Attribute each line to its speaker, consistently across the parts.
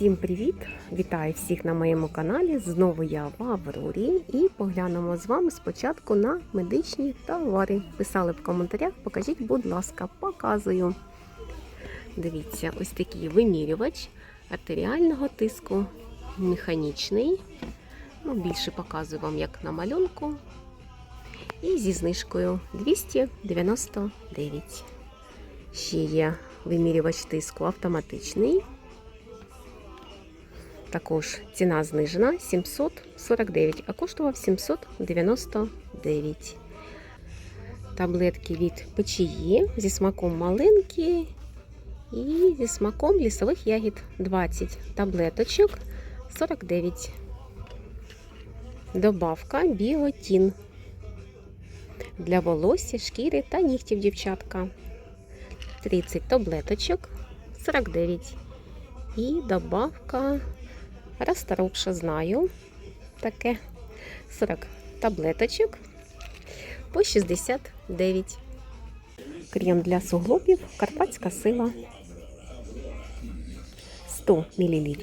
Speaker 1: Всім привіт! Вітаю всіх на моєму каналі. Знову я в Аврорі і поглянемо з вами спочатку на медичні товари. Писали в коментарях, покажіть, будь ласка, показую. Дивіться, ось такий вимірювач артеріального тиску, механічний. Ну, більше показую вам як на малюнку. І зі знижкою 299. Ще є вимірювач тиску автоматичний. Також ціна знижена 749, а коштував 799. Таблетки від печії зі смаком малинки і зі смаком лісових ягід 20 таблеточок 49. Добавка біотін для волосся, шкіри та нігтів дівчатка. 30 таблеточок 49. І добавка Расторопша знаю. Таке 40 таблеточок по 69. Крем для суглобів Карпатська сила 100 мл.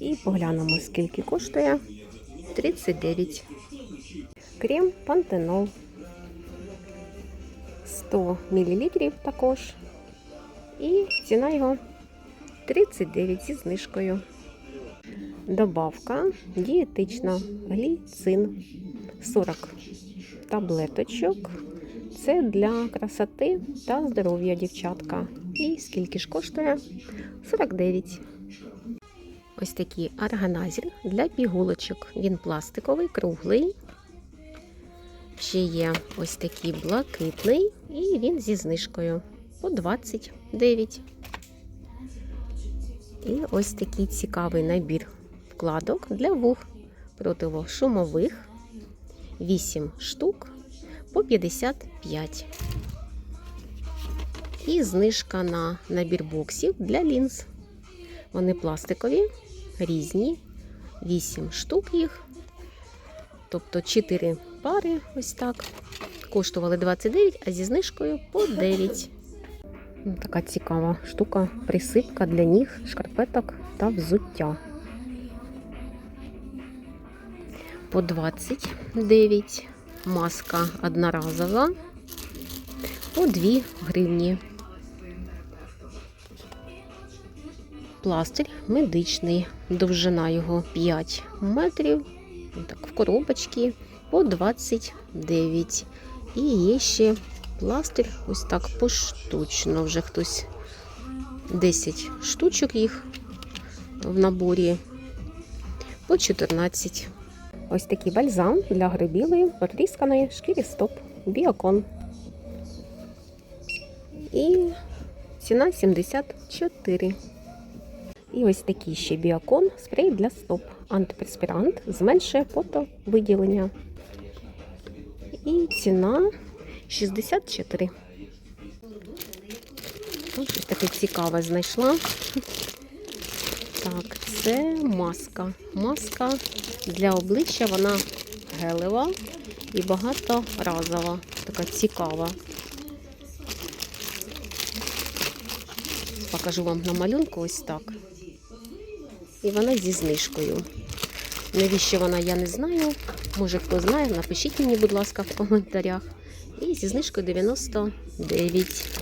Speaker 1: І поглянемо, скільки коштує 39. Крем Пантенол 100 мл також. І ціна його 39 зі знижкою. Добавка дієтична гліцин 40 таблеточок. Це для красоти та здоров'я дівчатка. І скільки ж коштує? 49. Ось такий органайзер для пігулочок. Він пластиковий, круглий. Ще є ось такий блакитний, і він зі знижкою по 29. І ось такий цікавий набір вкладок для вух противошумових 8 штук по 55. І знижка на набір боксів для лінз. Вони пластикові, різні, 8 штук їх. Тобто 4 пари, ось так. Коштували 29, а зі знижкою по 9. Така цікава штука, присипка для ніг, шкарпеток та взуття. По 29 маска одноразова, по 2 гривні. Пластир медичний, довжина його 5 метрів. Так, в коробочці по 29. І є ще пластир, ось так поштучно. Вже хтось 10 штучок їх в наборі по 14. Ось такий бальзам для грибілої, потрісканої шкіри стоп, біокон. І ціна 74. І ось такий ще біокон, спрей для стоп. Антипреспірант зменшує потовиділення. І ціна 64. Ось таке цікаве знайшла. Це маска. Маска для обличчя, вона гелева і багаторазова. Така цікава. Покажу вам на малюнку ось так. І вона зі знижкою. Навіщо вона, я не знаю. Може хто знає, напишіть мені, будь ласка, в коментарях. І зі знижкою 99.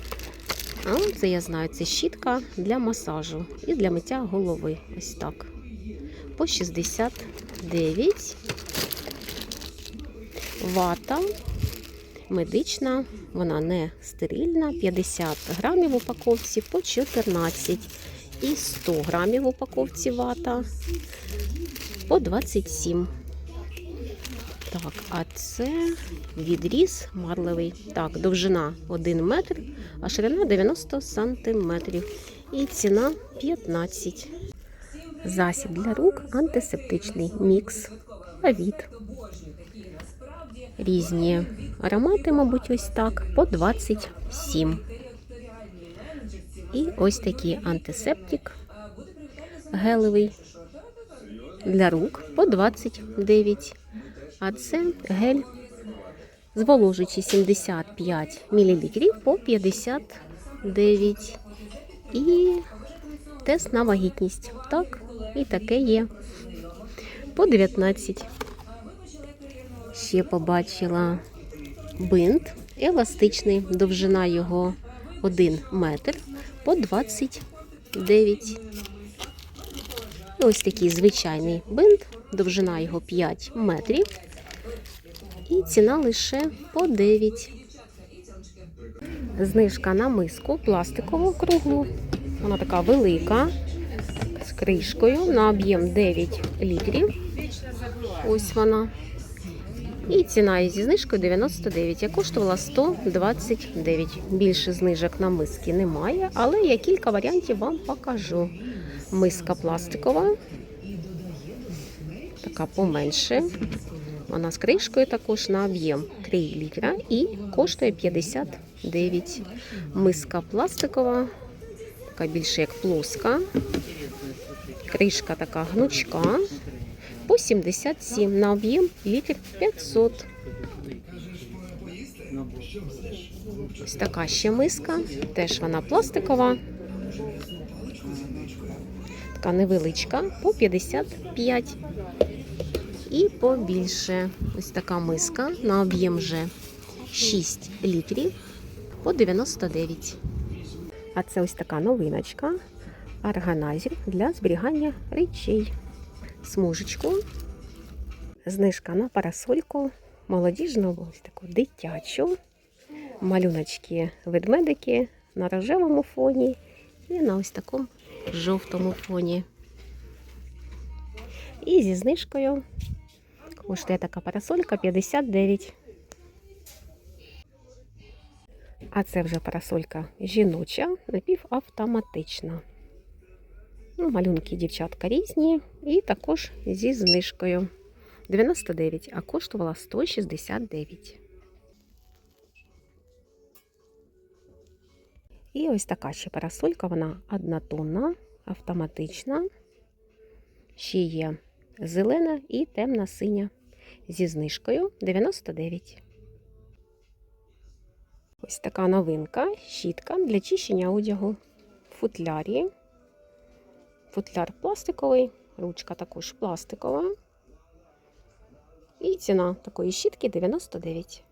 Speaker 1: А це я знаю, це щітка для масажу і для миття голови. Ось так. По 69. Вата медична, вона не стерильна. 50 грамів в упаковці по 14. І 100 грамів в упаковці вата по 27. Так, а це відріз марлевий. Так, довжина 1 метр, а ширина 90 сантиметрів. І ціна 15. Засіб для рук антисептичний мікс. Авіт. Різні аромати, мабуть, ось так, по 27. І ось такий антисептик гелевий для рук по 29. А це гель зволожуючий 75 мл по 59. І тест на вагітність. Так, і таке є. По 19. Ще побачила бинт еластичний, довжина його 1 метр по 29. І ось такий звичайний бинт, довжина його 5 метрів. І ціна лише по 9. Знижка на миску пластикову круглу. Вона така велика, з кришкою на об'єм 9 літрів. Ось вона. І ціна її зі знижкою 99. Я коштувала 129. Більше знижок на миски немає, але я кілька варіантів вам покажу. Миска пластикова, така поменше. Вона з кришкою також на об'єм 3 літра і коштує 59. Миска пластикова, така більше як плоска. Кришка така гнучка по 77 на об'єм літр 500. Ось така ще миска, теж вона пластикова. Така невеличка по 55. І побільше. Ось така миска на об'єм вже 6 літрів по 99. А це ось така новиночка. Органайзер для зберігання речей. Смужечку. Знижка на парасольку. Молодіжну, ось таку дитячу. Малюночки ведмедики на рожевому фоні і на ось такому жовтому фоні. І зі знижкою коштує така парасолька 59. А це вже парасолька жіноча, напівавтоматична. Ну, малюнки дівчатка різні, і також зі знижкою 99, а коштувала 169. І ось така ще парасолька, вона однотонна, автоматична. Ще є зелена і темна синя. Зі знижкою 99. Ось така новинка, щітка для чищення одягу в футлярі. Футляр пластиковий, ручка також пластикова. І ціна такої щітки 99.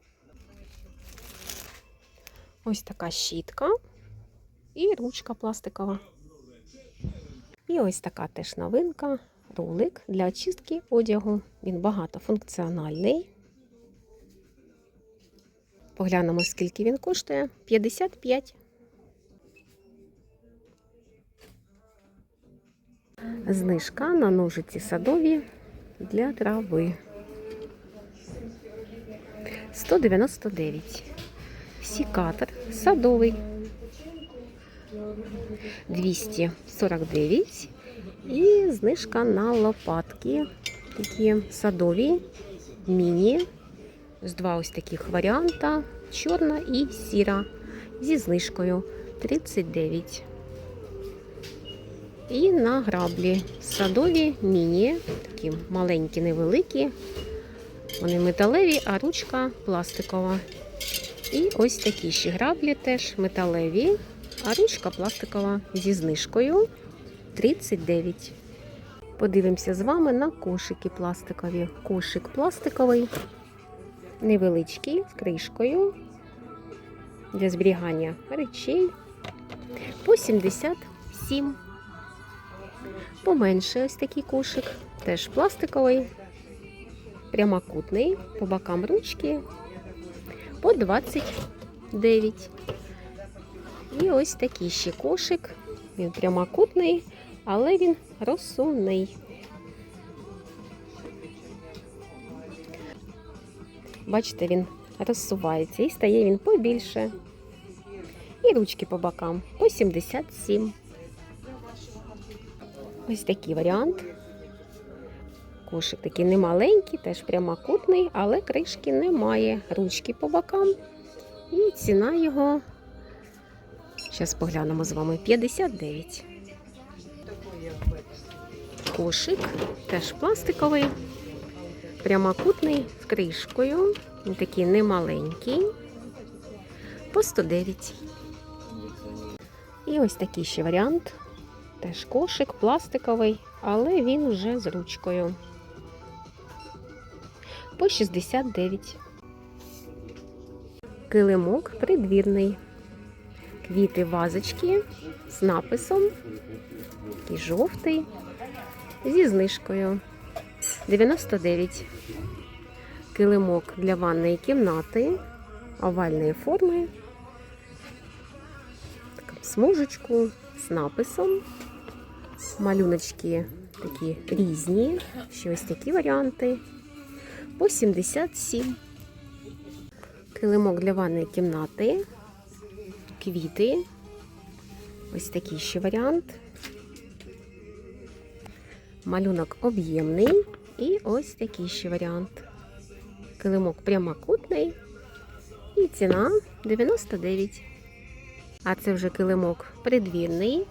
Speaker 1: Ось така щітка і ручка пластикова. І ось така теж новинка. Рулик для очистки одягу. Він багатофункціональний. Поглянемо, скільки він коштує. 55. Знижка на ножиці садові для трави. 199. Сікатор садовий. 249. І знижка на лопатки. Такі садові, міні. З два ось таких варіанта. Чорна і сіра. Зі знижкою 39. І на граблі садові міні, такі маленькі, невеликі. Вони металеві, а ручка пластикова. І ось такі ще граблі теж металеві, а ручка пластикова зі знижкою 39. Подивимося з вами на кошики пластикові. Кошик пластиковий, невеличкий, з кришкою для зберігання речей по 77. Поменше ось такий кошик, теж пластиковий, прямокутний, по бокам ручки по 29. І ось такий ще кошик. Він прямокутний, але він розсувний. Бачите, він розсувається і стає він побільше. І ручки по бокам по 77. Ось такий варіант. Кошик такий немаленький, теж прямокутний, але кришки немає. Ручки по бокам. І ціна його, зараз поглянемо з вами, 59. Кошик теж пластиковий, прямокутний з кришкою. Він такий немаленький. По 109. І ось такий ще варіант. Теж кошик пластиковий, але він вже з ручкою. По 69. Килимок придвірний. Квіти вазочки з написом. Такий жовтий. Зі знижкою. 99. Килимок для ванної кімнати овальної форми. Смужечку з написом. Малюночки такі різні. Ще ось такі варіанти. По 77. Килимок для ванної кімнати. Квіти. Ось такий ще варіант. Малюнок об'ємний. І ось такий ще варіант. Килимок прямокутний. І ціна 99. А це вже килимок придвірний.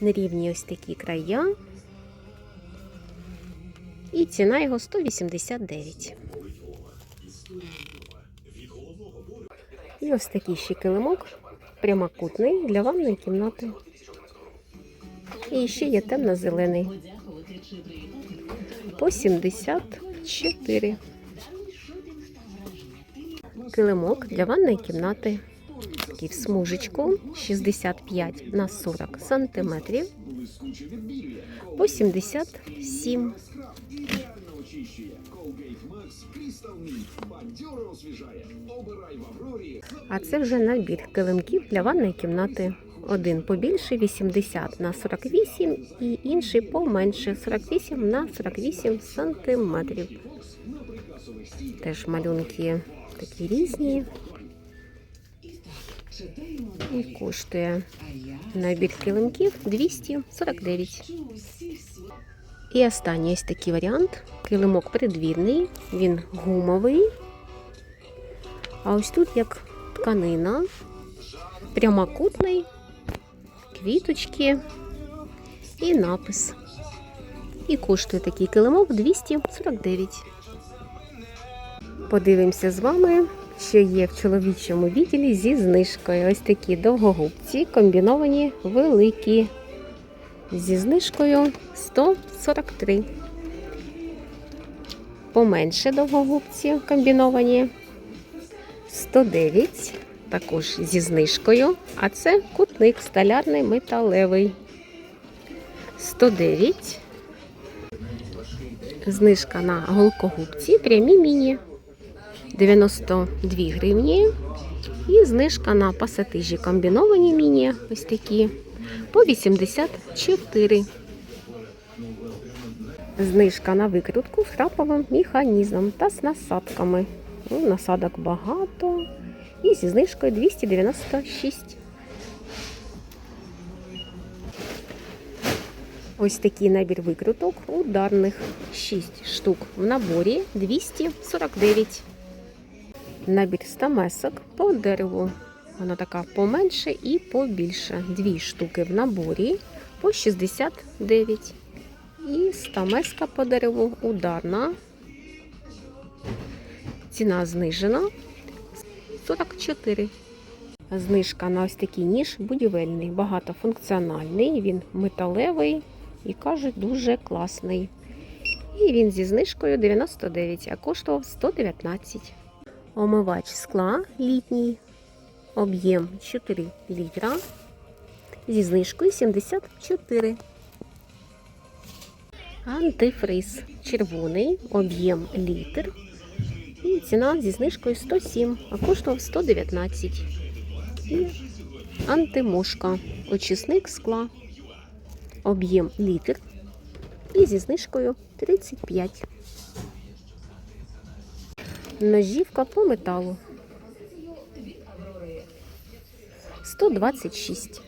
Speaker 1: Нерівні ось такі края. І ціна його 189. І ось такий ще килимок прямокутний для ванної кімнати. І ще є темно-зелений. По 74. Килимок для ванної кімнати. Такий в смужечку 65 на 40 сантиметрів. По 77. А це вже набір килимків для ванної кімнати. Один побільше 80 на 48 і інший поменше 48 на 48 сантиметрів. Теж малюнки такі різні. І коштує набір килимків 249. І останній ось такий варіант. Килимок придвірний, він гумовий. А ось тут як тканина, прямокутний, квіточки і напис. І коштує такий килимок 249. Подивимося з вами, що є в чоловічому відділі зі знижкою. Ось такі довгогубці, комбіновані великі. Зі знижкою 143. Поменше довгогубці комбіновані 109. Також зі знижкою. А це кутник столярний металевий. 109. Знижка на голкогубці прямі міні 92 гривні. І знижка на пасатижі комбіновані міні. Ось такі по 84. Знижка на викрутку з храповим механізмом та з насадками. Ну, насадок багато. І зі знижкою 296. Ось такий набір викруток ударних 6 штук в наборі 249. Набір стамесок по дереву. Вона така поменше і побільше. Дві штуки в наборі по 69. І стамеска по дереву ударна. Ціна знижена 44. Знижка на ось такий ніж будівельний, багатофункціональний. Він металевий і кажуть, дуже класний. І він зі знижкою 99, а коштував 119. Омивач скла літній. Об'єм 4 літра. Зі знижкою 74. Антифриз червоний, об'єм літр. І ціна зі знижкою 107, а коштував 119. І антимошка. Очисник скла. Об'єм літр. І зі знижкою 35. Ножівка по металу. 126.